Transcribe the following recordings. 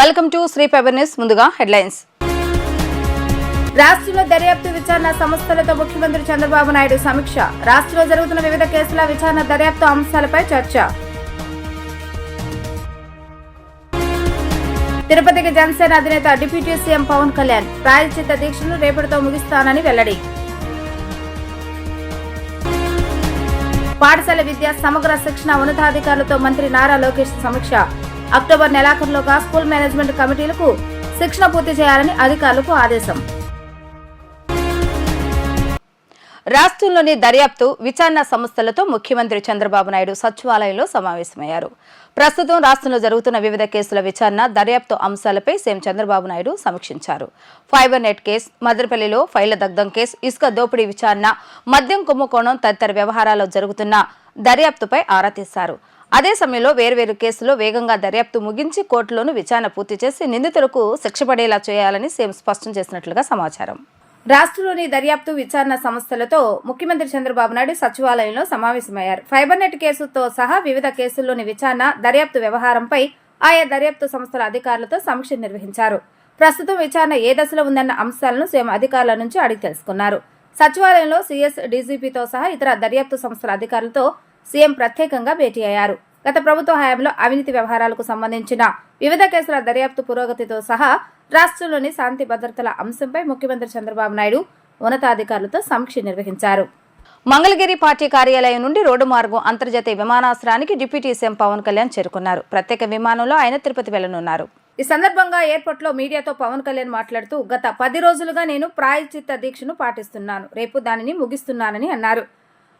Welcome to Sri paper news ముందుగా headlines. రాష్ట్రంలో దర్యాప్తు విచారణ సంస్థలతో ముఖ్యమంత్రి చంద్రబాబు నాయుడు సమీక్ష. రాష్ట్రంలో జరుగుతున్న వివిధ కేసుల విచారణ దర్యాప్తు అంశాలపై చర్చ. తిరుపతికి జనసేన అధినేత డిప్యూటీ సీఎం పవన్ కళ్యాణ్ ప్రాయశ్చిత్త దీక్షను రేపటితో ముగిస్తానని వెల్లడి. పాఠశాల విద్య సమగ్ర శిక్షణ ఉన్నతాధికారులతో మంత్రి నారా లోకేష్ సమీక్ష. అక్టోబర్ నెలాఖరులోగా స్కూల్ మేనేజ్మెంట్ కమిటీలకు శిక్షణ పూర్తి చేయాలని అధికారులకు ఆదేశం. రాష్ట్రంలోని దర్యాప్తు విచారణ సంస్థలతో ముఖ్యమంత్రి చంద్రబాబు నాయుడు సచివాలయంలో సమావేశమయ్యారు. ప్రస్తుతం రాష్ట్రంలో జరుగుతున్న వివిధ కేసుల విచారణ దర్యాప్తు అంశాలపై సీఎం చంద్రబాబు నాయుడు సమీక్షించారు. ఫైబర్ నెట్ కేసు మదనపల్లిలో ఫైళ్ళ దగ్ధం కేసు ఇసుక దోపిడీ విచారణ మద్యం కుంభకోణం తదితర వ్యవహారాల్లో జరుగుతున్న దర్యాప్తుపై ఆరా తీశారు. అదే సమయంలో వేర్వేరు కేసులో వేగంగా దర్యాప్తు ముగించి కోర్టులోనూ విచారణ పూర్తి చేసి నిందితులకు శిక్ష పడేలా చేయాలని సీఎం స్పష్టం చేసినట్లుగా సమాచారం. రాష్ట్రంలోని దర్యాప్తు విచారణ సంస్థలతో ముఖ్యమంత్రి చంద్రబాబు నాయుడు సచివాలయంలో సమావేశమయ్యారు. ఫైబర్ నెట్ కేసుతో సహా వివిధ కేసుల్లోని విచారణ దర్యాప్తు వ్యవహారంపై ఆయా దర్యాప్తు సంస్థల అధికారులతో సమీక్ష నిర్వహించారు. ప్రస్తుతం విచారణ ఏ దశలో ఉందన్న అంశాలను సీఎం అధికారుల నుంచి అడిగి తెలుసుకున్నారు. సచివాలయంలో సీఎస్ డీజీపీతో సహా ఇతర దర్యాప్తు సంస్థల అధికారులతో సీఎం ప్రత్యేకంగా భేటీ అయ్యారు. గత ప్రభుత్వ హయాంలో అవినీతి వ్యవహారాలకు సంబంధించిన వివిధ కేసుల దర్యాప్తు పురోగతితో సహా రాష్ట్రంలోని శాంతి భద్రతల అంశంపై ముఖ్యమంత్రి చంద్రబాబు నాయుడు ఉన్నతాధికారులతో సమీక్ష నిర్వహించారు. మంగళగిరి పార్టీ కార్యాలయం నుండి రోడ్డు మార్గం అంతర్జాతీయ విమానాశ్రయానికి డిప్యూటీ సీఎం పవన్ కళ్యాణ్ చేరుకున్నారు. ప్రత్యేక విమానంలో ఆయన తిరుపతి వెళ్ళనున్నారు ఈ సందర్భంగా ఎయిర్పోర్ట్లో మీడియాతో పవన్ కళ్యాణ్ మాట్లాడుతూ గత పది రోజులుగా నేను ప్రాయచిత్త దీక్షను పాటిస్తున్నాను. రేపు దానిని ముగిస్తున్నానని అన్నారు.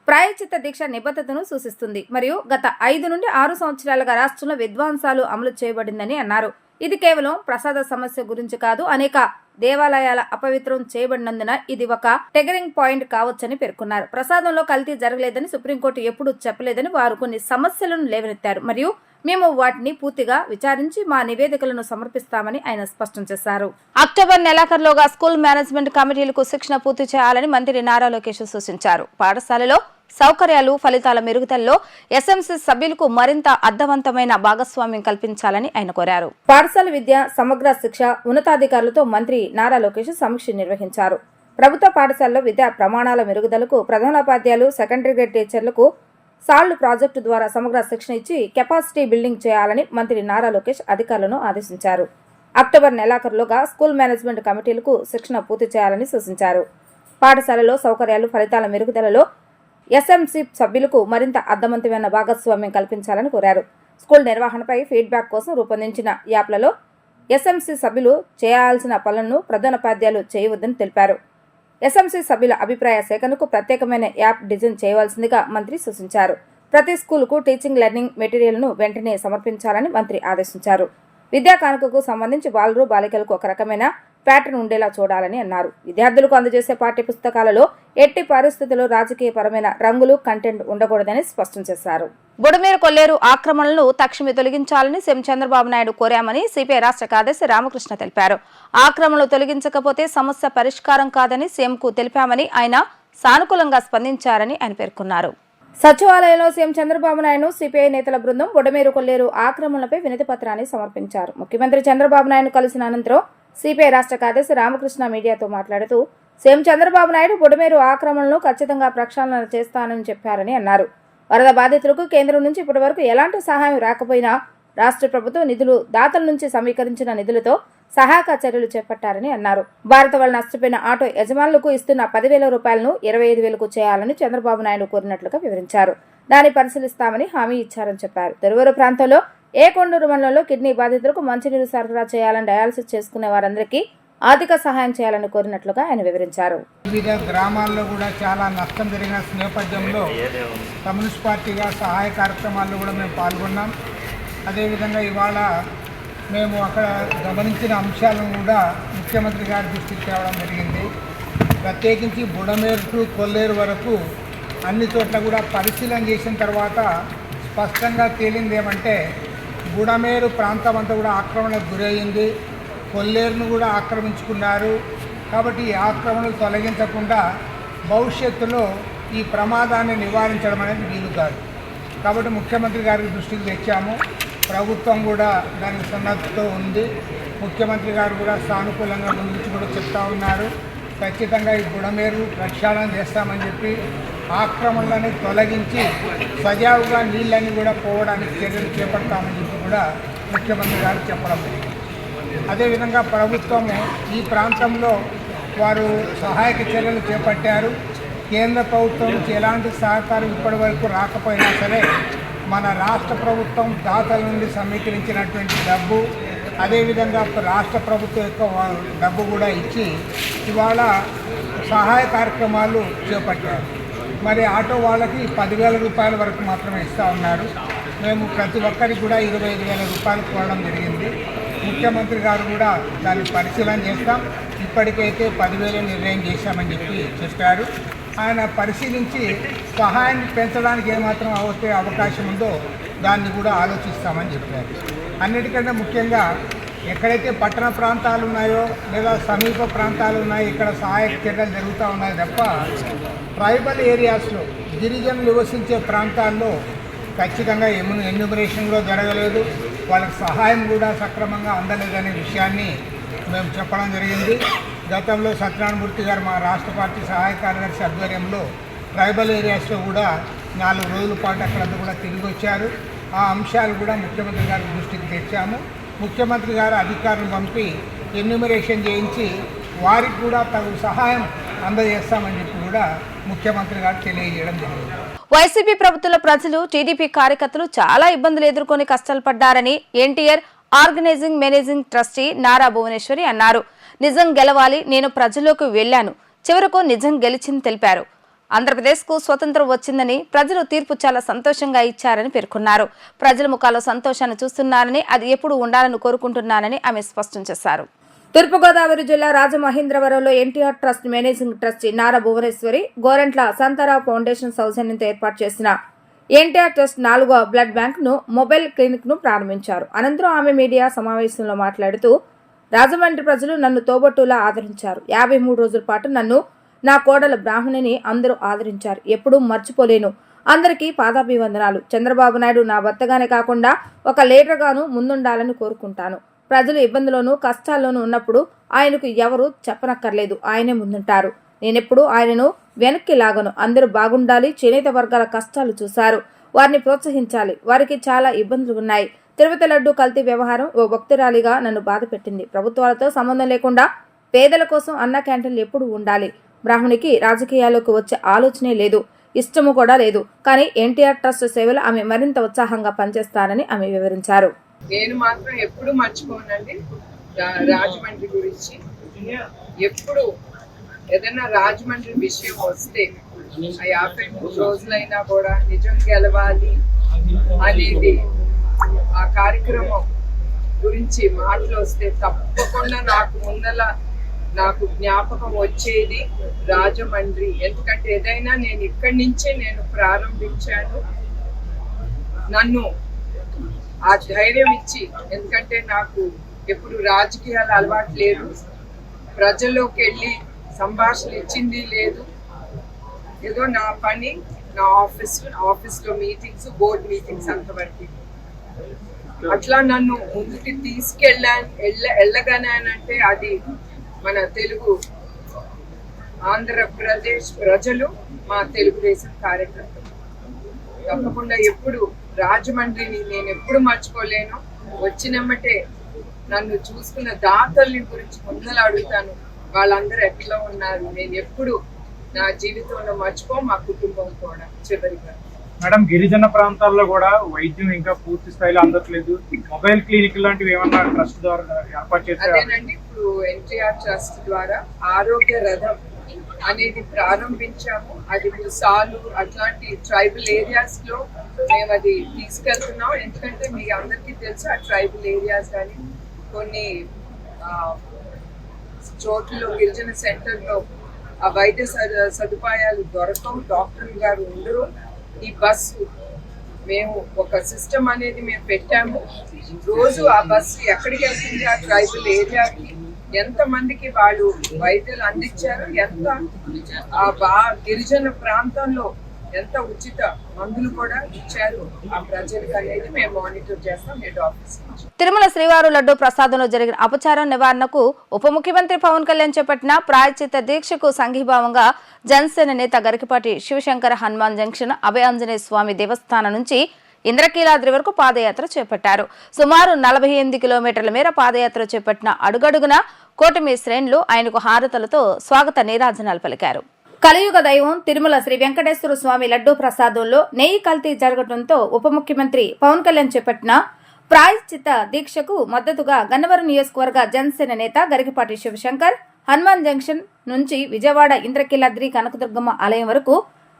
ప్రాయచిత్త దీక్ష నిబద్ధతను సూచిస్తుంది. మరియు గత ఐదు నుండి ఆరు సంవత్సరాలుగా రాష్ట్రంలో విద్వాంసాలు అమలు చేయబడిందని అన్నారు. ఇది కేవలం ప్రసాద సమస్య గురించి కాదు అనేక దేవాలయాల అపవిత్రం చేయబడినందున ఇది ఒక టెగరింగ్ పాయింట్ కావచ్చని పేర్కొన్నారు. ప్రసాదంలో కల్తీ జరగలేదని సుప్రీంకోర్టు ఎప్పుడూ చెప్పలేదని వారు కొన్ని సమస్యలను లేవనెత్తారు. మరియు మేము వాటిని పూర్తిగా విచారించి మా నివేదికలను సమర్పిస్తామని ఆయన స్పష్టం చేశారు. అక్టోబర్ నెలాఖరులోగా స్కూల్ మేనేజ్మెంట్ కమిటీలకు శిక్షణ పూర్తి చేయాలని మంత్రి నారా లోకేష్ సూచించారు. పాఠశాలలో సౌకర్యాలు ఫలితాల మెరుగుదలలో ఎస్ఎంసీ సభ్యులకు మరింత అర్థవంతమైన భాగస్వామ్యం కల్పించాలని ఆయన కోరారు. పాఠశాల విద్య సమగ్ర శిక్ష ఉన్నతాధికారులతో మంత్రి నారా లోకేష్ సమీక్ష నిర్వహించారు. ప్రభుత్వ పాఠశాలలో విద్యా ప్రమాణాల మెరుగుదలకు ప్రధానోపాధ్యాయులు సెకండరీ గ్రేడ్ టీచర్లకు సాల్డ్ ప్రాజెక్టు ద్వారా సమగ్ర శిక్షణ ఇచ్చి కెపాసిటీ బిల్డింగ్ చేయాలని మంత్రి నారా లోకేష్ అధికారులను ఆదేశించారు. అక్టోబర్ నెలాఖరులోగా స్కూల్ మేనేజ్మెంట్ కమిటీలకు శిక్షణ పూర్తి చేయాలని సూచించారు. పాఠశాలలో సౌకర్యాలు ఫలితాల మెరుగుదలలో ఎస్ఎంసీ సభ్యులకు మరింత అర్థవంతమైన భాగస్వామ్యం కల్పించాలని కోరారు. స్కూల్ నిర్వహణపై ఫీడ్బ్యాక్ కోసం రూపొందించిన యాప్లలో ఎస్ఎంసీ సభ్యులు చేయాల్సిన పనులను ప్రధానోపాధ్యాయులు చేయవద్దని తెలిపారు. ఎస్ఎంసీ సభ్యుల అభిప్రాయ సేకరణకు ప్రత్యేకమైన యాప్ డిజైన్ చేయవలసిందిగా మంత్రి సూచించారు. ప్రతి స్కూలుకు టీచింగ్ లెర్నింగ్ మెటీరియల్ను వెంటనే సమర్పించాలని మంత్రి ఆదేశించారు. విద్యా కానుకకు సంబంధించి బాలురు బాలికలకు ఒక రకమైన ప్యాటర్న్ ఉండేలా చూడాలని అన్నారు. విద్యార్థులకు అందజేసే పాఠ్య పుస్తకాలలో ఎట్టి పరిస్థితుల్లో రాజకీయపరమైన రంగులు కంటెంట్ ఉండకూడదని స్పష్టం చేశారు. బుడమేరు కొల్లేరు ఆక్రమణలను తక్షణమే తొలగించాలని సీఎం చంద్రబాబు నాయుడు కోరామని సిపిఐ రాష్ట్ర కార్యదర్శి రామకృష్ణ తెలిపారు. ఆక్రమణలు తొలగించకపోతే సమస్య పరిష్కారం కాదని సీఎంకు తెలిపామని ఆయన సానుకూలంగా స్పందించారని ఆయన పేర్కొన్నారు. సచివాలయంలో సీఎం చంద్రబాబు నాయుడు సిపిఐ నేతల బృందం బుడమేరు కొల్లేరు ఆక్రమణలపై వినతి పత్రాన్ని సమర్పించారు. ముఖ్యమంత్రి చంద్రబాబు నాయుడు కలిసిన అనంతరం సిపిఐ రాష్ట్ర కార్యదర్శి రామకృష్ణ మీడియాతో మాట్లాడుతూ సీఎం చంద్రబాబు నాయుడు బుడమేరు ఆక్రమణను ఖచ్చితంగా ప్రక్షాళన చేస్తానని చెప్పారని అన్నారు. వరద బాధితులకు కేంద్రం నుంచి ఇప్పటివరకు ఎలాంటి సహాయం రాకపోయినా రాష్ట్ర ప్రభుత్వం నిధులు దాతల నుంచి సమీకరించిన నిధులతో సహాయక చర్యలు చేపట్టారని అన్నారు. భారత వల్ల నష్టపోయిన ఆటో యజమానులకు ఇస్తున్న పదివేల రూపాయలను ఇరవై ఐదు వేలకు చేయాలని చంద్రబాబు నాయుడు కోరినట్లుగా వివరించారు. దాన్ని పరిశీలిస్తామని హామీ ఇచ్చారని చెప్పారు. తెరువూరు ప్రాంతంలో ఏ కొండూరు మండలంలో కిడ్నీ బాధితులకు మంచినీరు సరఫరా చేయాలని డయాలసిస్ చేసుకునే వారందరికీ ఆర్థిక సహాయం చేయాలని కోరినట్లుగా ఆయన వివరించారు. వివిధ గ్రామాల్లో కూడా చాలా నష్టం జరిగిన నేపథ్యంలో కమ్యూనిస్ట్ పార్టీగా సహాయ కార్యక్రమాల్లో కూడా మేము పాల్గొన్నాం. అదేవిధంగా ఇవాళ మేము అక్కడ గమనించిన అంశాలను కూడా ముఖ్యమంత్రి గారి దృష్టికి తేవడం జరిగింది. ప్రత్యేకించి బుడమేరు టు కొల్లేరు వరకు అన్ని చోట్ల కూడా పరిశీలన చేసిన తర్వాత స్పష్టంగా తేలింది ఏమంటే బుడమేరు ప్రాంతం అంతా కూడా ఆక్రమణకు గురయ్యింది కొల్లేరును కూడా ఆక్రమించుకున్నారు. కాబట్టి ఈ ఆక్రమణలు తొలగించకుండా భవిష్యత్తులో ఈ ప్రమాదాన్ని నివారించడం అనేది వీలు కాదు. కాబట్టి ముఖ్యమంత్రి గారికి దృష్టికి తెచ్చాము. ప్రభుత్వం కూడా దానికి సన్నద్ధతో ఉంది. ముఖ్యమంత్రి గారు కూడా సానుకూలంగా ముందు కూడా చెప్తా ఉన్నారు. ఖచ్చితంగా ఈ గుణమేరు ప్రక్షాళన చేస్తామని చెప్పి ఆక్రమణలని తొలగించి సజావుగా నీళ్ళని కూడా పోవడానికి చర్యలు చేపడతామని చెప్పి కూడా ముఖ్యమంత్రి గారు చెప్పడం జరిగింది. అదేవిధంగా ప్రభుత్వము ఈ ప్రాంతంలో వారు సహాయక చర్యలు చేపట్టారు. కేంద్ర ప్రభుత్వం నుంచి ఎలాంటి సహకారం ఇప్పటి వరకు రాకపోయినా సరే మన రాష్ట్ర ప్రభుత్వం దాతల నుండి సమీకరించినటువంటి డబ్బు అదేవిధంగా రాష్ట్ర ప్రభుత్వం యొక్క డబ్బు కూడా ఇచ్చి ఇవాళ సహాయ కార్యక్రమాలు చేపట్టారు. మరి ఆటో వాళ్ళకి పదివేల రూపాయల వరకు మాత్రమే ఇస్తూ ఉన్నారు. మేము ప్రతి ఒక్కరికి కూడా ఇరవై ఐదు వేల రూపాయలు కోరడం జరిగింది. ముఖ్యమంత్రి గారు కూడా దాన్ని పరిశీలన చేస్తాం. ఇప్పటికైతే పదివేలు నిర్ణయం చేశామని చెప్పి చెప్పారు. ఆయన పరిశీలించి సహాయాన్ని పెంచడానికి ఏమాత్రం అవతే అవకాశం ఉందో దాన్ని కూడా ఆలోచిస్తామని చెప్పారు. అన్నిటికంటే ముఖ్యంగా ఎక్కడైతే పట్టణ ప్రాంతాలు ఉన్నాయో లేదా సమీప ప్రాంతాలు ఉన్నాయో ఇక్కడ సహాయక చర్యలు జరుగుతూ ఉన్నాయి తప్ప ట్రైబల్ ఏరియాస్లో గిరిజనులు నివసించే ప్రాంతాల్లో ఖచ్చితంగా ఎమ్యు ఎన్యూమరేషన్ కూడా జరగలేదు. వాళ్ళకి సహాయం కూడా సక్రమంగా అందలేదనే విషయాన్ని మేము చెప్పడం జరిగింది. గతంలో సత్యనారాయణమూర్తి గారు మా రాష్ట్ర పార్టీ సహాయ కార్యదర్శి ఆధ్వర్యంలో ట్రైబల్ ఏరియాస్లో కూడా నాలుగు రోజుల పాటు అక్కడంతా కూడా తిరిగి వచ్చారు. ఆ అంశాలు కూడా ముఖ్యమంత్రి గారి దృష్టికి తెచ్చాము. ముఖ్యమంత్రి గారు అధికారులను పంపి ఎన్యూమరేషన్ చేయించి వారికి కూడా తగు సహాయం అందజేస్తామని చెప్పి కూడా ముఖ్యమంత్రి గారు తెలియజేయడం జరిగింది. వైసీపీ ప్రభుత్వంలో ప్రజలు టీడీపీ కార్యకర్తలు చాలా ఇబ్బందులు ఎదుర్కొని కష్టాలు పడ్డారని NTR organising managing trustee Nara Bhuvaneshwari అన్నారు. నిజం గెలవాలి నేను ప్రజల్లోకి వెళ్ళాను చివరకు నిజం గెలిచింది తెలిపారు. ఆంధ్రప్రదేశ్కు స్వతంత్రం వచ్చిందని ప్రజలు తీర్పు చాలా సంతోషంగా ఇచ్చారని పేర్కొన్నారు. ప్రజల ముఖాల్లో సంతోషాన్ని చూస్తున్నారని అది ఎప్పుడు ఉండాలని కోరుకుంటున్నానని ఆమె స్పష్టం చేశారు. తూర్పుగోదావరి జిల్లా రాజమహేంద్రవరంలో NTR trust managing trustee Nara Bhuvaneshwari Gorantla Santharao foundation సౌజన్యంతో ఏర్పాటు చేసిన ఎన్టీఆర్ ట్రస్ట్ నాలుగో బ్లడ్ బ్యాంక్ను మొబైల్ క్లినిక్ను ప్రారంభించారు. అనంతరం ఆమె మీడియా సమావేశంలో మాట్లాడుతూ రాజమండ్రి ప్రజలు నన్ను తోబట్టులా ఆదరించారు. యాభై మూడు రోజుల పాటు నన్ను నా కోడల బ్రాహ్మణిని అందరూ ఆదరించారు. ఎప్పుడూ మర్చిపోలేను. అందరికీ పాదాభివందనాలు. చంద్రబాబు నాయుడు నా భర్తగానే కాకుండా ఒక లీడర్గాను ముందుండాలని కోరుకుంటాను. ప్రజలు ఇబ్బందుల్లోనూ కష్టాల్లోనూ ఉన్నప్పుడు ఆయనకు ఎవరు చెప్పనక్కర్లేదు. ఆయనే ముందుంటారు. నేనెప్పుడు ఆయనను వెనక్కి లాగను. అందరూ బాగుండాలి. చేనేత వర్గాల కష్టాలు చూశారు. వారిని ప్రోత్సహించాలి. వారికి చాలా ఇబ్బందులు ఉన్నాయి. తిరుపతి లడ్డు కల్తీ వ్యవహారం ఓ భక్తురాలిగా నన్ను బాధ పెట్టింది. ప్రభుత్వాలతో సంబంధం లేకుండా పేదల కోసం అన్న క్యాంటీన్లు ఎప్పుడు ఉండాలి. బ్రాహ్మణికి రాజకీయాల్లోకి వచ్చే ఆలోచనే లేదు. ఇష్టము కూడా లేదు. కానీ ఎన్టీఆర్ ట్రస్ట్ సేవలు ఆమె మరింత ఉత్సాహంగా పనిచేస్తానని ఆమె వివరించారు. నేను మాత్రం ఎప్పుడు మర్చిపోనండి. రాజమండ్రి గురించి. ఎప్పుడు ఏదైనా రాజమండ్రి విషయం వస్తే ఆ యాభై మూడు రోజులైనా కూడా నిజం గెలవాలి అనేది ఆ కార్యక్రమం గురించి మాటలు వస్తే తప్పకుండా నాకు ముందల నాకు జ్ఞాపకం వచ్చేది రాజమండ్రి. ఎందుకంటే ఏదైనా నేను ఇక్కడి నుంచే నేను ప్రారంభించాను. నన్ను ఆ ధైర్యం ఇచ్చి ఎందుకంటే నాకు ఎప్పుడు రాజకీయాలు అలవాటు లేదు. ప్రజల్లోకి వెళ్ళి సంభాషణ ఇచ్చింది లేదు. ఏదో నా పని నా ఆఫీస్ ఆఫీస్లో మీటింగ్స్ బోర్డ్ మీటింగ్స్ అంతవరకు. అట్లా నన్ను ముందుకి తీసుకెళ్ళా వెళ్ళ వెళ్ళగానంటే అది మన తెలుగు ఆంధ్రప్రదేశ్ ప్రజలు మా తెలుగుదేశం కార్యకర్తలు. తప్పకుండా ఎప్పుడు రాజమండ్రిని నేను ఎప్పుడు మర్చిపోలేను. వచ్చినమ్మటే నన్ను చూసుకున్న దాతల్ని గురించి ముందలు అడుగుతాను. వాళ్ళందరూ ఎట్లా ఉన్నారు? నేను ఎప్పుడు నా జీవితంలో మర్చిపో మా కుటుంబం కూడా చివరిగా. మేడం గిరిజన ప్రాంతాల్లో కూడా వైద్యం ఇంకా పూర్తి స్థాయిలో అందట్లేదు. మొబైల్ క్లినిక్ లాంటివి ఏమన్నా ట్రస్ట్ ద్వారా ఏర్పాటు చేసే ఇప్పుడు ఎన్టీఆర్ ట్రస్ట్ ద్వారా ఆరోగ్య రథం అనేది ప్రారంభించాము. అది సాలు అట్లాంటి ట్రైబల్ ఏరియాస్లో మేము అది తీసుకెళ్తున్నాం. ఎందుకంటే మీ అందరికీ తెలుసు ఆ ట్రైబల్ ఏరియాస్ కానీ కొన్ని ఆ, చోట్లలో గిరిజన సెంటర్లో ఆ వైద్య సదుపాయాలు దొరకవు. డాక్టర్ గారు ఉండరు. ఈ బస్సు మేము ఒక సిస్టమ్ అనేది మేము పెట్టాము. రోజు ఆ బస్సు ఎక్కడికి వెళ్తుంది? ఆ ట్రైబల్ ఏరియాకి ఎంత మందికి వాళ్ళు వైద్యులు అందించారు? ఎంత ఆ బా గిరిజన ప్రాంతంలో ఎంత ఉచిత మందులు కూడా ఇచ్చారు ఆ ప్రజలకు అనేది మేము మానిటర్ చేస్తాం హెడ్ ఆఫీస్ తిరుమల శ్రీవారు లడ్డు ప్రసాదంలో జరిగిన అపచారం నివారణకు ఉప ముఖ్యమంత్రి పవన్ కళ్యాణ్ చేపట్టిన ప్రాయచిత దీక్షకు సంఘీభావంగా జనసేన నేత గరికపాటి శివశంకర హనుమాన్ జంక్షన్ అభయాంజనేయ స్వామి దేవస్థానం నుంచి ఇంద్రకీలాద్రి వరకు పాదయాత్ర చేపట్టారు. సుమారు నలభై ఎనిమిది కిలోమీటర్ల మేర పాదయాత్ర చేపట్టిన అడుగడుగున కూటమి శ్రేణులు ఆయనకు హారతలతో స్వాగత నీరాజనాలు పలికారు. కలియుగ దైవం తిరుమల శ్రీ వెంకటేశ్వర స్వామి లడ్డూ ప్రసాదంలో నెయ్యి కల్తీ జరగడంతో ఉప ముఖ్యమంత్రి పవన్ కళ్యాణ్ చేపట్టిన ప్రాయశ్చిత దీక్షకు మద్దతుగా గన్నవరం నియోజకవర్గ జనసేన నేత గరికపాటి శివశంకర్ హనుమాన్ జంక్షన్ నుంచి విజయవాడ ఇంద్రకీలాద్రి కనకదుర్గమ్మ ఆలయం వరకు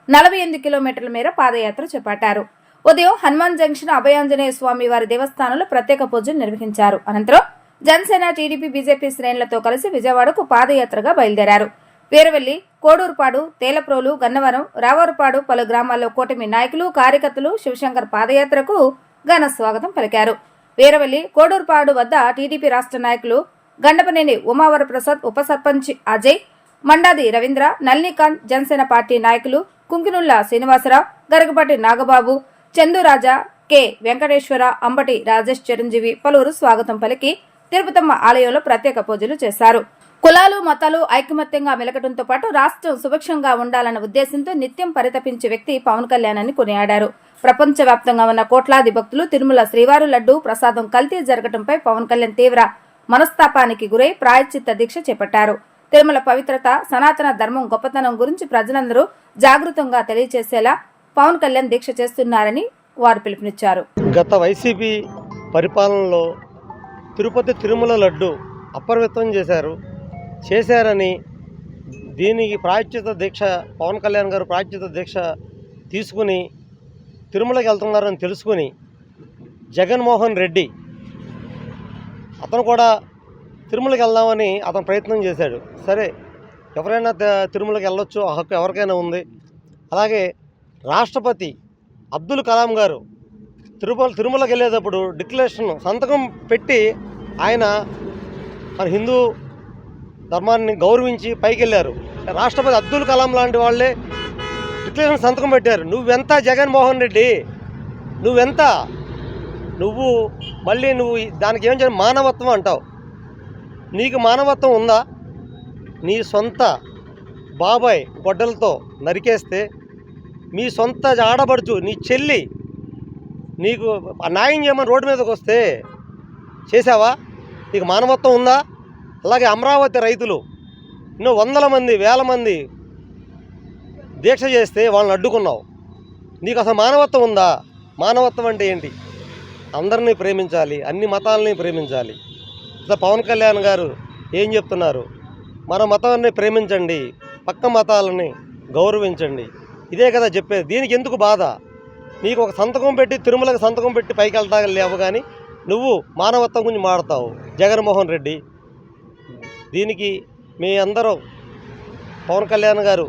నలభై ఎనిమిది కిలోమీటర్ల మేర పాదయాత్ర చేపట్టారు. ఉదయం హనుమాన్ జంక్షన్ అభయాంజనేయ స్వామి వారి దేవస్థానంలో ప్రత్యేక పూజలు నిర్వహించారు. అనంతరం జనసేన టీడీపీ బీజేపీ శ్రేణులతో కలిసి విజయవాడకు పాదయాత్రగా బయలుదేరారు. వీరవెల్లి కోడూరుపాడు తేలప్రోలు గన్నవరం రావారుపాడు పలు గ్రామాల్లో కూటమి నాయకులు కార్యకర్తలు శివశంకర్ పాదయాత్రకు ఘన స్వాగతం పలికారు. వీరవెల్లి కోడూరుపాడు వద్ద టీడీపీ రాష్ట్ర నాయకులు గండపనేని ఉమావరప్రసాద్ ఉప సర్పంచ్ అజయ్ మండాది రవీంద్ర నల్నీకాంత్ జనసేన పార్టీ నాయకులు కుంకినుల్లా శ్రీనివాసరావు గరగపాటి నాగబాబు చందురాజా కె. వెంకటేశ్వర అంబటి రాజేష్ చిరంజీవి పలువురు స్వాగతం పలికి తిరుపతమ్మ ఆలయంలో ప్రత్యేక పూజలు చేశారు. కులాలు మతాలు ఐకమత్యంగా మెలకటంతో పాటు రాష్ట్రం సుభిక్షంగా ఉండాలన్న ఉద్దేశంతో నిత్యం పరితపించే వ్యక్తి పవన్ కళ్యాణ్ అని కొనియాడారు. ప్రపంచవ్యాప్తంగా ఉన్న కోట్లాది భక్తులు తిరుమల శ్రీవారు లడ్డు ప్రసాదం కల్తీ జరగడంపై పవన్ కళ్యాణ్ తీవ్ర మనస్తాపానికి గురై ప్రాయశ్చిత్త దీక్ష చేపట్టారు. తిరుమల పవిత్రత సనాతన ధర్మం గొప్పతనం గురించి ప్రజలందరూ జాగృతంగా తెలియజేసేలా పవన్ కళ్యాణ్ దీక్ష చేస్తున్నారని వారు పిలుపునిచ్చారు. గత వైసీపీ పరిపాలనలో తిరుపతి తిరుమల లడ్డు అప్రమితం చేశారు. చేశారని దీనికి ప్రాయశ్చిత దీక్ష పవన్ కళ్యాణ్ గారు ప్రాయశ్చిత దీక్ష తీసుకుని తిరుమలకి వెళ్తున్నారని తెలుసుకుని జగన్మోహన్ రెడ్డి అతను కూడా తిరుమలకి వెళ్దామని అతను ప్రయత్నం చేశాడు. సరే ఎవరైనా తిరుమలకి వెళ్ళొచ్చు ఆ హక్కు ఎవరికైనా ఉంది. అలాగే రాష్ట్రపతి అబ్దుల్ కలాం గారు తిరుమల తిరుమలకి వెళ్ళేటప్పుడు డిక్లరేషన్ సంతకం పెట్టి ఆయన మన హిందూ ధర్మాన్ని గౌరవించి పైకి వెళ్ళారు రాష్ట్రపతి అబ్దుల్ కలాం లాంటి వాళ్ళే డిక్లరేషన్ సంతకం పెట్టారు. నువ్వెంత జగన్మోహన్ రెడ్డి? నువ్వెంత? నువ్వు మళ్ళీ నువ్వు దానికి ఏం చేయాలి? మానవత్వం అంటావు. నీకు మానవత్వం ఉందా? నీ సొంత బాబాయ్ గొడ్డలతో నరికేస్తే మీ సొంత ఆడబడుచు నీ చెల్లి నీకు న్యాయం చేయమని రోడ్డు మీదకి వస్తే చేసావా నీకు మానవత్వం ఉందా? అలాగే అమరావతి రైతులు ఎన్నో వందల మంది వేల మంది దీక్ష చేస్తే వాళ్ళని అడ్డుకున్నావు. నీకు అసలు మానవత్వం ఉందా? మానవత్వం అంటే ఏంటి? అందరినీ ప్రేమించాలి అన్ని మతాలని ప్రేమించాలి. ఇట్లా పవన్ కళ్యాణ్ గారు ఏం చెప్తున్నారు? మన మతాన్ని ప్రేమించండి పక్క మతాలని గౌరవించండి. ఇదే కదా చెప్పేది. దీనికి ఎందుకు బాధ? నీకు ఒక సంతకం పెట్టి తిరుమలకు సంతకం పెట్టి పైకి వెళ్తా లేవు కానీ నువ్వు మానవత్వం గురించి మాడతావు. జగన్మోహన్ రెడ్డి దీనికి మీ అందరూ పవన్ కళ్యాణ్ గారు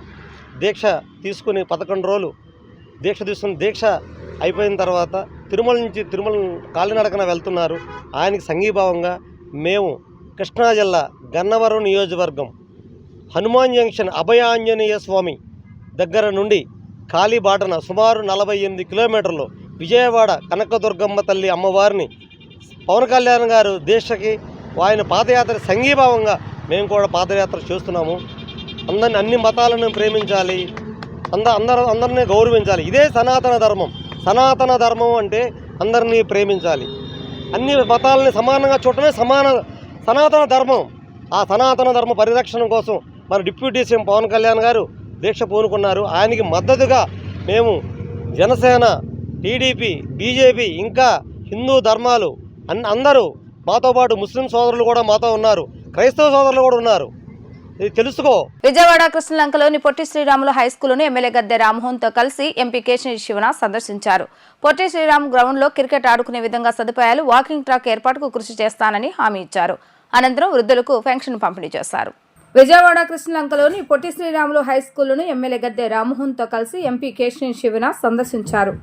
దీక్ష తీసుకుని పదకొండు రోజులు దీక్ష తీసుకుని దీక్ష అయిపోయిన తర్వాత తిరుమల నుంచి తిరుమల కాలినడకన వెళ్తున్నారు. ఆయనకి సంఘీభావంగా మేము కృష్ణా జిల్లా గన్నవరం నియోజకవర్గం హనుమాన్ జంక్షన్ అభయాంజనేయ స్వామి దగ్గర నుండి కాలిబాటన సుమారు నలభై ఎనిమిది కిలోమీటర్లు విజయవాడ కనకదుర్గమ్మ తల్లి అమ్మవారిని పవన్ కళ్యాణ్ గారు దీక్షకి ఆయన పాదయాత్ర సంఘీభావంగా మేము కూడా పాదయాత్ర చేస్తున్నాము. అందరిని అన్ని మతాలను ప్రేమించాలి. అంద అందరూ అందరినీ గౌరవించాలి. ఇదే సనాతన ధర్మం. సనాతన ధర్మం అంటే అందరినీ ప్రేమించాలి. అన్ని మతాలని సమానంగా చూడటమే సమాన సనాతన ధర్మం. ఆ సనాతన ధర్మ పరిరక్షణ కోసం మన డిప్యూటీ సీఎం పవన్ కళ్యాణ్ గారు దీక్ష పూనుకున్నారు. ఆయనకి మద్దతుగా మేము జనసేన టీడీపీ బీజేపీ ఇంకా హిందూ ధర్మాలు అన్ అందరూ మాతో పాటు ముస్లిం సోదరులు కూడా మాతో ఉన్నారు. క్రైస్తవ సోదరులు కూడా ఉన్నారు. ఇది తెలుసుకో. విజయవాడ కృష్ణలంకలోని పొట్టి శ్రీరాములు హై స్కూల్ను ఎమ్మెల్యే గద్దె రామ్మోహన్తో కలిసి ఎంపీ కేశవ శివన సందర్శించారు. పొట్టి శ్రీరామ్ గ్రౌండ్లో క్రికెట్ ఆడుకునే విధంగా సదుపాయాలు వాకింగ్ ట్రాక్ ఏర్పాటుకు కృషి చేస్తానని హామీ ఇచ్చారు. అనంతరం వృద్ధులకు పెన్షన్ పంపిణీ చేశారు. విజయవాడ కృష్ణలంకలోని పొట్టి శ్రీరాములు హై స్కూల్ను ఎమ్మెల్యే గద్దె రామ్మోహన్తో కలిసి ఎంపీ కేశవ శివన సందర్శించారు.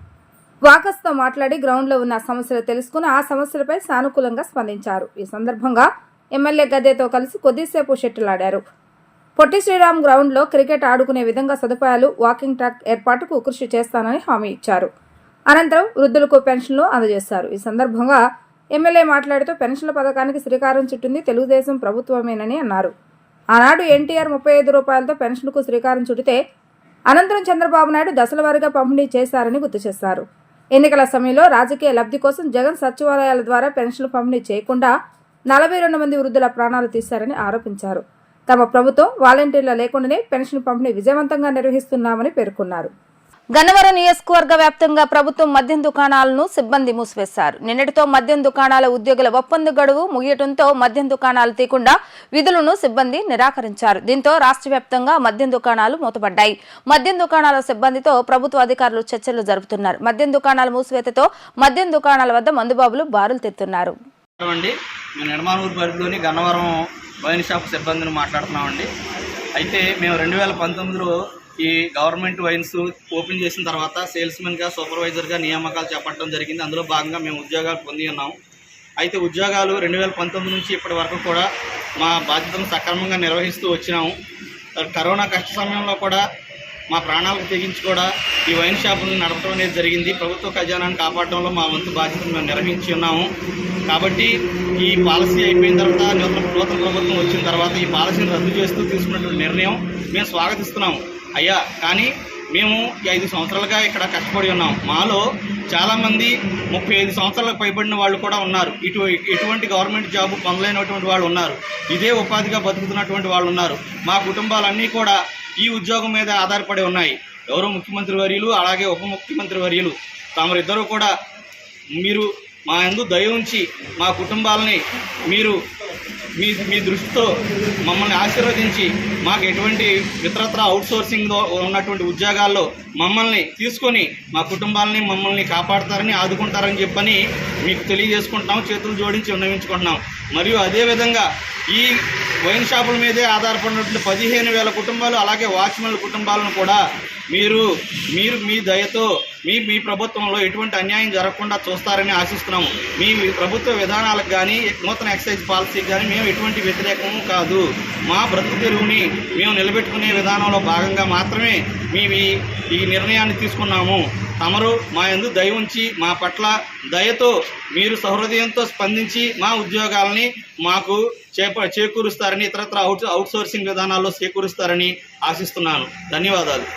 వాకస్తో మాట్లాడి గ్రౌండ్లో ఉన్న సమస్యలు తెలుసుకుని ఆ సమస్యలపై సానుకూలంగా స్పందించారు. ఈ సందర్భంగా ఎమ్మెల్యే గద్దెతో కలిసి కొద్దిసేపు షెట్టులాడారు పొట్టి శ్రీరామ్ గ్రౌండ్లో క్రికెట్ ఆడుకునే విధంగా సదుపాయాలు వాకింగ్ ట్రాక్ ఏర్పాటుకు కృషి చేస్తానని హామీ ఇచ్చారు. అనంతరం వృద్ధులకు పెన్షన్లు అందజేశారు. ఈ సందర్భంగా ఎమ్మెల్యే మాట్లాడుతూ పెన్షన్ల పథకానికి శ్రీకారం చుట్టింది తెలుగుదేశం ప్రభుత్వమేనని అన్నారు. ఆనాడు ఎన్టీఆర్ ముప్పై ఐదు రూపాయలతో పెన్షన్కు శ్రీకారం చుడితే అనంతరం చంద్రబాబు నాయుడు దశల వారీగా పంపిణీ చేశారని గుర్తు చేశారు. ఎన్నికల సమయంలో రాజకీయ లబ్ధి కోసం జగన్ సచివాలయాల ద్వారా పెన్షన్లు పంపిణీ చేయకుండా నలభై రెండు మంది వృద్ధుల ప్రాణాలు తీశారని ఆరోపించారు. తమ ప్రభుత్వం వాలంటీర్ల లేకుండానే పెన్షన్ పంపిణీ విజయవంతంగా నిర్వహిస్తున్నామని పేర్కొన్నారు. గన్నవరం నియోజకవర్గ వ్యాప్తంగా ప్రభుత్వం మద్యం దుకాణాలను సిబ్బంది మూసివేశారు. నిన్నటితో మద్యం దుకాణాల ఉద్యోగుల ఒప్పంద గడువు ముగియటంతో మద్యం దుకాణాలు తీయకుండా విధులను సిబ్బంది నిరాకరించారు. దీంతో రాష్ట్ర వ్యాప్తంగా మద్యం దుకాణాలు మూతపడ్డాయి. మద్యం దుకాణాల సిబ్బందితో ప్రభుత్వ అధికారులు చర్చలు జరుపుతున్నారు. మద్యం దుకాణాల మూసివేతతో మద్యం దుకాణాల వద్ద మందుబాబులు బారులు తెస్తున్నారు నిర్మాణూరు పరిధిలోని గన్నవరం వైన్ షాప్ సిబ్బందిని మాట్లాడుతున్నామండి. అయితే మేము రెండు వేల పంతొమ్మిదిలో ఈ గవర్నమెంట్ వైన్స్ ఓపెన్ చేసిన తర్వాత సేల్స్మెన్గా సూపర్వైజర్గా నియామకాలు చేపట్టడం జరిగింది. అందులో భాగంగా మేము ఉద్యోగాలు పొంది ఉన్నాం. అయితే ఉద్యోగాలు రెండు వేల పంతొమ్మిది నుంచి ఇప్పటి వరకు కూడా మా బాధ్యతను సక్రమంగా నిర్వహిస్తూ వచ్చినాము. కరోనా కష్ట సమయంలో కూడా మా ప్రాణాలకు తెగించి కూడా ఈ వైన్ షాపులను నడపడం అనేది జరిగింది. ప్రభుత్వ ఖజానాన్ని కాపాడడంలో మా వంతు బాధ్యతను మేము నిర్వహించి ఉన్నాము. కాబట్టి ఈ పాలసీ అయిపోయిన తర్వాత నూతన నూతన ప్రభుత్వం వచ్చిన తర్వాత ఈ పాలసీని రద్దు చేస్తూ తీసుకున్నటువంటి నిర్ణయం మేము స్వాగతిస్తున్నాము. అయ్యా కానీ మేము ఈ ఐదు సంవత్సరాలుగా ఇక్కడ కష్టపడి ఉన్నాం. మాలో చాలామంది ముప్పై ఐదు సంవత్సరాలకు పైబడిన వాళ్ళు కూడా ఉన్నారు. ఇటు ఎటువంటి గవర్నమెంట్ జాబ్ పొందలేనటువంటి వాళ్ళు ఉన్నారు. ఇదే ఉపాధిగా బతుకుతున్నటువంటి వాళ్ళు ఉన్నారు. మా కుటుంబాలన్నీ కూడా ఈ ఉద్యోగం మీద ఆధారపడి ఉన్నాయి. ఎవరో ముఖ్యమంత్రి వర్యులు అలాగే ఉప ముఖ్యమంత్రి వర్యులు. తమరిద్దరూ కూడా మీరు మా యందు దయ ఉంచి మా కుటుంబాలని మీరు మీ మీ దృష్టితో మమ్మల్ని ఆశీర్వదించి మాకు ఎటువంటి ఇతరత్ర అవుట్సోర్సింగ్ ఉన్నటువంటి ఉద్యోగాల్లో మమ్మల్ని తీసుకొని మా కుటుంబాలని మమ్మల్ని కాపాడతారని ఆదుకుంటారని చెప్పని మీకు తెలియజేసుకుంటున్నాం చేతులు జోడించి విన్నవించుకుంటున్నాం. మరియు అదేవిధంగా ఈ వైన్ షాపుల మీదే ఆధారపడినటువంటి పదిహేను వేల కుటుంబాలు అలాగే వాచ్మెన్ల కుటుంబాలను కూడా మీరు మీరు మీ దయతో మీ మీ ప్రభుత్వంలో ఎటువంటి అన్యాయం జరగకుండా చూస్తారని ఆశిస్తున్నాము. మీ ప్రభుత్వ విధానాలకు కానీ నూతన ఎక్సైజ్ పాలసీకి కానీ మేము ఎటువంటి వ్యతిరేకము కాదు. మా బ్రతుకు తెరువుని మేము నిలబెట్టుకునే విధానంలో భాగంగా మాత్రమే మేము ఈ నిర్ణయాన్ని తీసుకున్నాము. తమరు మా యందు దయ ఉంచి మా పట్ల దయతో మీరు సహృదయంతో స్పందించి మా ఉద్యోగాలని మాకు చేప చేకూరుస్తారని ఇతరత్ర అవుట్ అవుట్సోర్సింగ్ విధానాల్లో చేకూరుస్తారని ఆశిస్తున్నాను. ధన్యవాదాలు.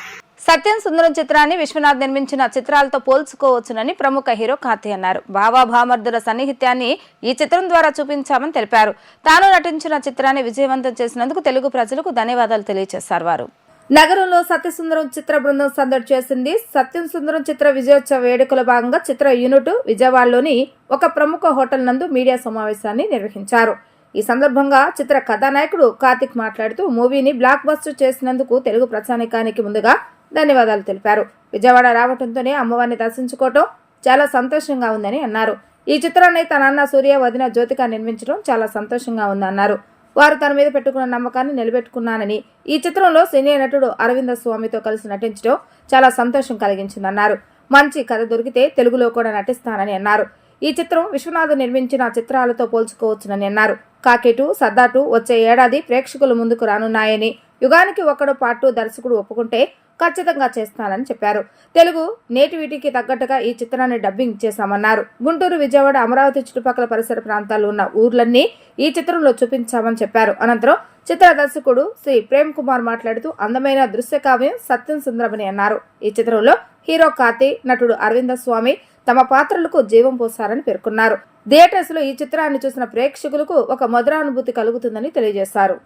సత్యం సుందరం చిత్రాన్ని విశ్వనాథ్ నిర్మించిన చిత్రాలతో పోల్చుకోవచ్చునని ప్రముఖ హీరో కార్తీ అన్నారు. బాబా భామర్దుల సన్నిహిత్యాన్ని ఈ చిత్రం ద్వారా చూపించామని తెలిపారు. తాను నటించిన చిత్రాన్ని విజయవంతం చేసినందుకు తెలుగు ప్రజలకు ధన్యవాదాలు తెలియజేశారు వారు. నగరంలో సత్యసుందరం చిత్ర బృందం సందడి చేసింది. సత్యం సుందరం చిత్ర విజయోత్సవ వేడుకల భాగంగా చిత్ర యూనిట్ విజయవాడలోని ఒక ప్రముఖ హోటల్ నందు మీడియా సమావేశాన్ని నిర్వహించారు. ఈ సందర్భంగా చిత్ర కథానాయకుడు కార్తిక్ మాట్లాడుతూ మూవీని బ్లాక్ బస్టర్ చేసినందుకు తెలుగు ప్రచానికానికి ముందుగా ధన్యవాదాలు తెలిపారు. విజయవాడ రావడంతోనే అమ్మవారిని దర్శించుకోవటం చాలా సంతోషంగా ఉందని అన్నారు. ఈ చిత్రాన్ని తన అన్న సూర్య వదిన జ్యోతిక నిర్మించడం చాలా సంతోషంగా ఉందన్నారు. వారు తన మీద పెట్టుకున్న నమ్మకాన్ని నిలబెట్టుకున్నానని ఈ చిత్రంలో సినీ నటుడు అరవింద స్వామితో కలిసి నటించడం చాలా సంతోషం కలిగించిందన్నారు. మంచి కథ దొరికితే తెలుగులో కూడా నటిస్తానని అన్నారు. ఈ చిత్రం విశ్వనాథ్ నిర్మించిన చిత్రాలతో పోల్చుకోవచ్చునని అన్నారు. కాకేటు సర్దాటు వచ్చే ఏడాది ప్రేక్షకుల ముందుకు రానున్నాయని యుగానికి ఒక్కడు పాటు దర్శకుడు ఒప్పుకుంటే ఖచ్చితంగా చేస్తానని చెప్పారు. తెలుగు నేటివిటీకి తగ్గట్టుగా ఈ చిత్రాన్ని డబ్బింగ్ చేశామన్నారు. గుంటూరు విజయవాడ అమరావతి చుట్టుపక్కల పరిసర ప్రాంతాల్లో ఉన్న ఊర్లన్నీ ఈ చిత్రంలో చూపించామని చెప్పారు. అనంతరం చిత్ర దర్శకుడు శ్రీ ప్రేమ్ కుమార్ మాట్లాడుతూ అందమైన దృశ్య కావ్యం సత్యం సుందరమని అన్నారు. ఈ చిత్రంలో హీరో కార్తి నటుడు అరవింద స్వామి తమ పాత్రలకు జీవం పోసారని పేర్కొన్నారు. థియేటర్స్లో ఈ చిత్రాన్ని చూసిన ప్రేక్షకులకు ఒక మధురానుభూతి కలుగుతుందని తెలియజేశారు.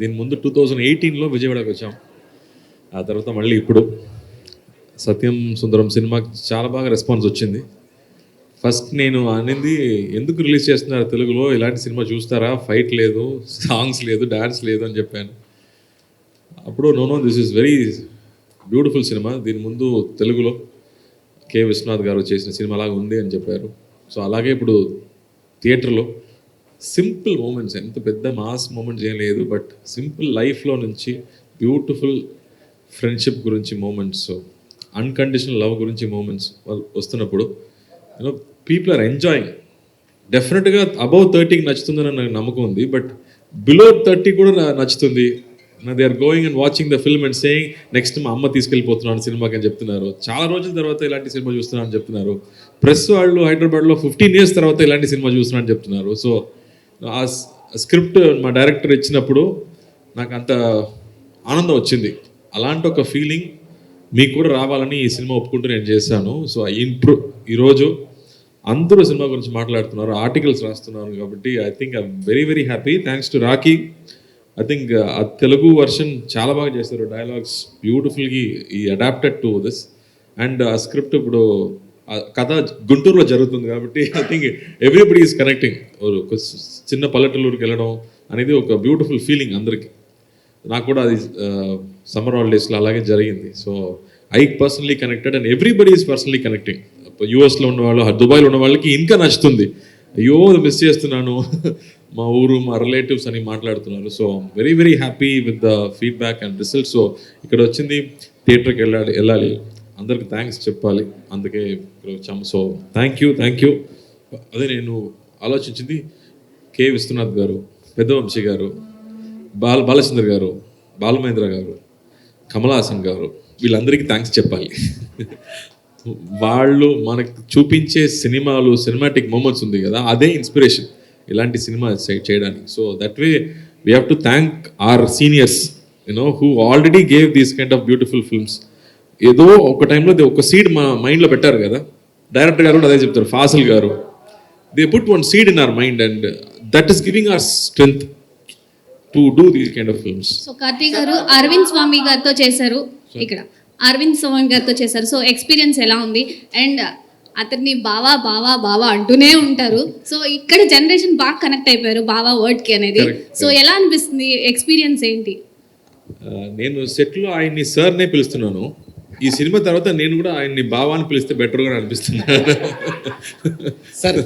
దీని ముందు టూ థౌజండ్ ఎయిటీన్లో విజయవాడకు వచ్చాం. ఆ తర్వాత మళ్ళీ ఇప్పుడు సత్యం సుందరం సినిమాకి చాలా బాగా రెస్పాన్స్ వచ్చింది. ఫస్ట్ నేను అనేది ఎందుకు రిలీజ్ చేస్తున్నారు తెలుగులో? ఇలాంటి సినిమా చూస్తారా? ఫైట్ లేదు సాంగ్స్ లేదు డ్యాన్స్ లేదు అని చెప్పాను. అప్పుడు no no this is very beautiful cinema. దీని ముందు తెలుగులో కె. విశ్వనాథ్ గారు చేసిన సినిమా అలాగే ఉంది అని చెప్పారు. సో అలాగే ఇప్పుడు థియేటర్లో సింపుల్ మూమెంట్స్ ఎంత పెద్ద మాస్ మూమెంట్స్ ఏం లేదు బట్ సింపుల్ లైఫ్లో నుంచి బ్యూటిఫుల్ ఫ్రెండ్షిప్ గురించి మూమెంట్స్ అన్కండిషనల్ లవ్ గురించి మూమెంట్స్ వస్తున్నప్పుడు you know people are enjoying డెఫినెట్గా అబౌవ్ థర్టీకి నచ్చుతుందని నాకు నమ్మకం ఉంది బట్ బిలో థర్టీ కూడా నచ్చుతుంది. They are going and watching the film and saying next మా అమ్మ తీసుకెళ్ళిపోతున్నాను సినిమాకి అని చెప్తున్నారు. చాలా రోజుల తర్వాత ఇలాంటి సినిమా చూస్తున్నాను అని చెప్తున్నారు. ప్రెస్ వాళ్ళు హైదరాబాద్లో ఫిఫ్టీన్ ఇయర్స్ తర్వాత ఇలాంటి సినిమా చూస్తున్నాను అని చెప్తున్నారు. సో ఆ స్క్రిప్ట్ మా డైరెక్టర్ ఇచ్చినప్పుడు నాకు అంత ఆనందం వచ్చింది. అలాంటి ఒక ఫీలింగ్ మీకు కూడా రావాలని ఈ సినిమా ఒప్పుకుంటూ నేను చేశాను. సో ఇంప్రూవ్ ఈరోజు అందరూ సినిమా గురించి మాట్లాడుతున్నారు ఆర్టికల్స్ రాస్తున్నారు కాబట్టి I think I'm very very happy thanks to Rocky I think ఆ తెలుగు వర్షన్ చాలా బాగా చేశారు. డైలాగ్స్ బ్యూటిఫుల్గా ఈ అడాప్టెడ్ టు దిస్ అండ్ ఆ స్క్రిప్ట్ ఇప్పుడు కథ గుంటూరులో జరుగుతుంది కాబట్టి I think everybody is connecting చిన్న పల్లెటూరుకి వెళ్ళడం అనేది ఒక బ్యూటిఫుల్ ఫీలింగ్ అందరికీ. నాకు కూడా అది సమ్మర్ హాలిడేస్లో అలాగే జరిగింది. So I personally connected and everybody is personally connecting. యూఎస్లో ఉన్న వాళ్ళు దుబాయ్లో ఉన్న వాళ్ళకి ఇంకా నచ్చుతుంది. అయ్యో మిస్ చేస్తున్నాను. మా ఊరు మా రిలేటివ్స్ అని మాట్లాడుతున్నారు. So very very happy with the feedback and result so ఇక్కడ వచ్చింది థియేటర్కి వెళ్ళాలి వెళ్ళాలి. అందరికి థ్యాంక్స్ చెప్పాలి. అందుకే ఇక్కడ వచ్చాము. So thank you thank you అదే నేను ఆలోచించింది కే విశ్వనాథ్ గారు పెద్దవంశీ గారు. బాల బాలచంద్ర గారు బాలమహేంద్ర గారు కమలాసన్ గారు వీళ్ళందరికీ థ్యాంక్స్ చెప్పాలి. వాళ్ళు మనకు చూపించే సినిమాలు సినిమాటిక్ మూమెంట్స్ ఉంది కదా అదే ఇన్స్పిరేషన్ ఇలాంటి సినిమా చేయడానికి. So that way we have to thank our seniors you know who already gave these kind of beautiful films ఏదో ఒక టైంలో ఒక సీడ్ మా మైండ్లో పెట్టారు కదా. డైరెక్టర్ గారు కూడా అదే చెప్తారు Faasil garu. They put one seed in our mind and that is giving our strength to do these kind of films so Karthik garu Arvind Swamy గారితో చేశారు. ఇక్కడ. అరవింద్ స్వామి గారితో చేశారు. సో ఎక్స్పీరియన్స్ ఎలా ఉంది? అండ్ అతన్ని బావా బావా బావా అంటూనే ఉంటారు. సో ఇక్కడ జనరేషన్ బాగా కనెక్ట్ అయిపోయారు బావా వర్డ్కి అనేది. సో ఎలా అనిపిస్తుంది? ఎక్స్పీరియన్స్ ఏంటి? నేను సెట్లో ఆయన్ని సార్నే పిలుస్తున్నాను. ఈ సినిమా తర్వాత నేను కూడా ఆయన్ని బావాని పిలిస్తే బెటర్గా అనిపిస్తుంది. సార్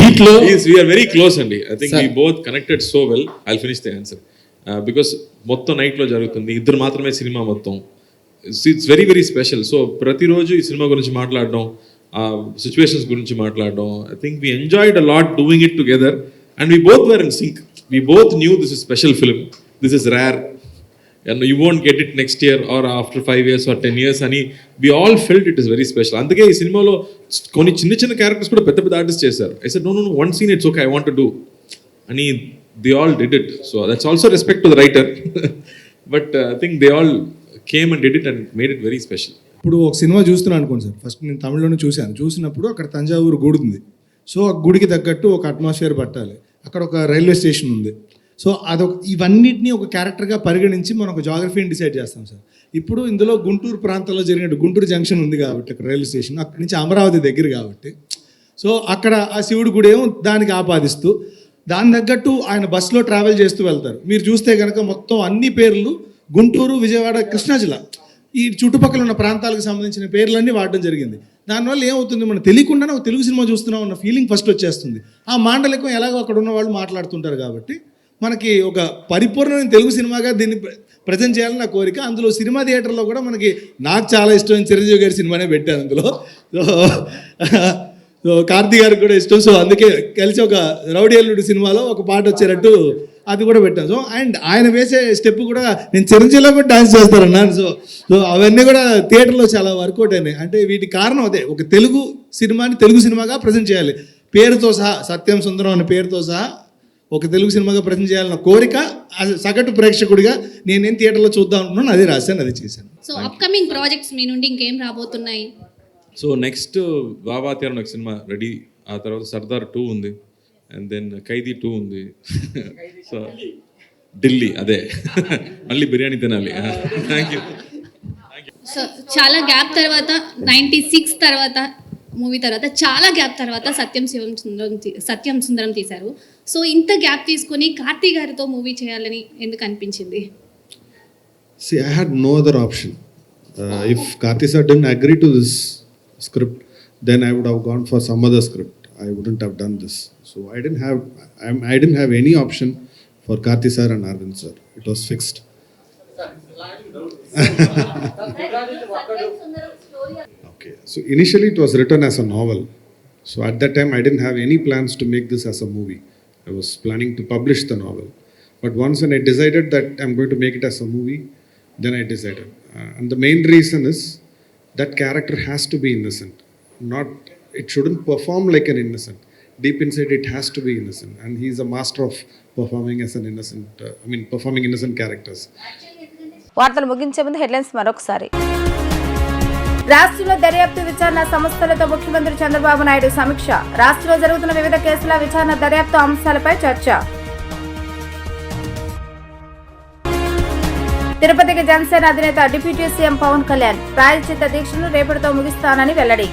దీంట్లో వీఆర్ వెరీ క్లోజ్ అండి. I think we both connected so well I finish the answer because మొత్తం నైట్లో జరుగుతుంది. ఇద్దరు మాత్రమే సినిమా మొత్తం. It's very very special so ప్రతిరోజు ఈ సినిమా గురించి మాట్లాడడం ఆ సిచ్యువేషన్స్ గురించి మాట్లాడడం I think we enjoyed a lot doing it together and we both were in sync we both knew this is special film this is rare you won't get it next year or after five years or ten years అని we all felt it is very special అందుకే ఈ సినిమాలో కొన్ని చిన్న చిన్న characters కూడా పెద్ద పెద్ద ఆర్టిస్ట్ చేశారు. I said no no one scene it's okay I want do అని they all did it so that's also respect to the writer but I think they all came and did it and made it very special ఇప్పుడు ఒక cinema చూస్తున్నాను అనుకోండి sir. First నేను తమిళలోనే చూశాను. చూసినప్పుడు అక్కడ తంజావూరు గుడి ఉంది సో ఆ గుడికి తగ్గట్టు ఒక అట్మాస్ఫియర్ పట్టాలి. అక్కడ ఒక రైల్వే స్టేషన్ ఉంది. సో అదొక ఇవన్నిటిని ఒక క్యారెక్టర్గా పరిగణించి మనం ఒక జాగ్రఫీని డిసైడ్ చేస్తాం సార్. ఇప్పుడు ఇందులో గుంటూరు ప్రాంతంలో జరిగినట్టు గుంటూరు జంక్షన్ ఉంది కాబట్టి అక్కడ రైల్వే స్టేషన్ అక్కడి నుంచి అమరావతి దగ్గర కాబట్టి. సో అక్కడ ఆ శివుడి గుడేమో దానికి ఆపాదిస్తూ దాని తగ్గట్టు ఆయన బస్సులో ట్రావెల్ చేస్తూ వెళ్తారు. మీరు చూస్తే కనుక మొత్తం అన్ని పేర్లు గుంటూరు విజయవాడ కృష్ణా జిల్లా. ఈ చుట్టుపక్కల ఉన్న ప్రాంతాలకు సంబంధించిన పేర్లన్నీ వాడడం జరిగింది. దానివల్ల ఏమవుతుంది? మనం తెలియకుండానే ఒక తెలుగు సినిమా చూస్తున్నాం అన్న ఫీలింగ్ ఫస్ట్ వచ్చేస్తుంది. ఆ మాండలికం ఎలాగో అక్కడ ఉన్న వాళ్ళు మాట్లాడుతుంటారు కాబట్టి మనకి ఒక పరిపూర్ణమైన తెలుగు సినిమాగా దీన్ని ప్రజెంట్ చేయాలని నా కోరిక. అందులో సినిమా థియేటర్లో కూడా మనకి నాకు చాలా ఇష్టమైన చిరంజీవి గారి సినిమానే పెట్టాను అందులో. సో సో కార్తీ గారికి కూడా ఇష్టం. సో అందుకే కలిసి ఒక రౌడీ అల్లుడు సినిమాలో ఒక పాట వచ్చేటట్టు అది కూడా పెట్టాను. సో అండ్ ఆయన వేసే స్టెప్ కూడా నేను చిరంజీవిలో కూడా డాన్స్ చేస్తానన్నాను. సో సో అవన్నీ కూడా థియేటర్లో చాలా వర్కౌట్ అయినాయి. అంటే వీటి కారణం అదే. ఒక తెలుగు సినిమాని తెలుగు సినిమాగా ప్రజెంట్ చేయాలి. పేరుతో సహా సత్యం సుందరం అనే పేరుతో సహా ఒక తెలుగు సినిమాగా ప్రజెంట్ చేయాలన్న కోరిక సగటు ప్రేక్షకుడిగా నేనేం థియేటర్లో చూద్దాం అనుకున్నాను అదే రాశాను అది చేశాను. సో అప్కమింగ్ ప్రాజెక్ట్స్ మీ నుండి ఇంకేం రాబోతున్నాయి? సో నెక్స్ట్ బాబాత్యారం ఒక సినిమా రెడీ ఆ తర్వాత సర్దార్ టూ ఉంది. అండ్ దెన్ ఖైదీ టూ ఉంది. సో ఢిల్లీ అదే. మళ్ళీ బిర్యానీ తినాలి. థ్యాంక్ యూ సో చాలా గ్యాప్ తర్వాత నైంటీ సిక్స్ తర్వాత మూవీ తర్వాత చాలా గ్యాప్ తర్వాత సత్యం శివం సుందరం సత్యం సుందరం తీశారు సో ఇంత గ్యాప్ తీసుకొని కార్తీ గారితో మూవీ చేయాలని ఎందుకు అనిపించింది had no other option. Uh, if Karthi sir didn't agree to this script, then I would have gone for some other script. I wouldn't have done this. So I didn't have, I'm, I didn't have any option for Karthi sir and Arvind sir. It was fixed. Okay. So initially it was written as a novel. So at that time I didn't have any plans to make this as a movie. I was planning to publish the novel. But once when I decided that I'm going to make it as a movie, then I decided. Uh, and the main reason is that character has to be innocent. Not, it shouldn't perform like an innocent. Deep inside, it has to be innocent. And he's a master of performing as an innocent, uh, I mean, performing innocent characters. వార్తలు ముగించే ముందు headlines మరొకసారి రాష్ట్రంలో దర్యాప్తు విచారణ సంస్థలతో ముఖ్యమంత్రి చంద్రబాబు నాయుడు సమీక్ష. రాష్ట్రంలో జరుగుతున్న వివిధ కేసుల విచారణ దర్యాప్తు అంశాలపై చర్చ. తిరుపతికి జనసేన అధినేత డిప్యూటీ సీఎం పవన్ కళ్యాణ్ ప్రాయశ్చిత్త దీక్షను రేపటితో ముగిస్తానని వెల్లడి.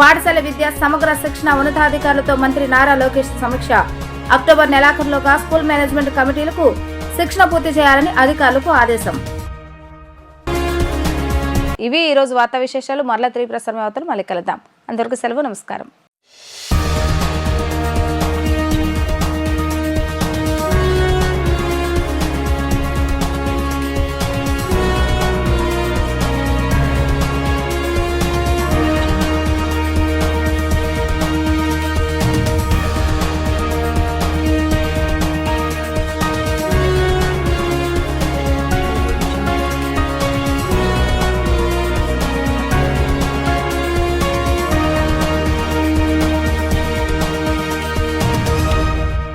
పాఠశాల విద్య సమగ్ర శిక్షణ ఉన్నతాధికారులతో మంత్రి నారా లోకేష్ సమీక్ష. అక్టోబర్ నెలాఖరులోగా స్కూల్ మేనేజ్మెంట్ కమిటీలకు శిక్షణ పూర్తి చేయాలని అధికారులకు ఆదేశం. ఇవి ఈ రోజు వార్తా విశేషాలు. మరలా తిరిగి ప్రసారం అవుతారు మళ్ళీ కలుద్దాం. అందరికీ సెలవు నమస్కారం.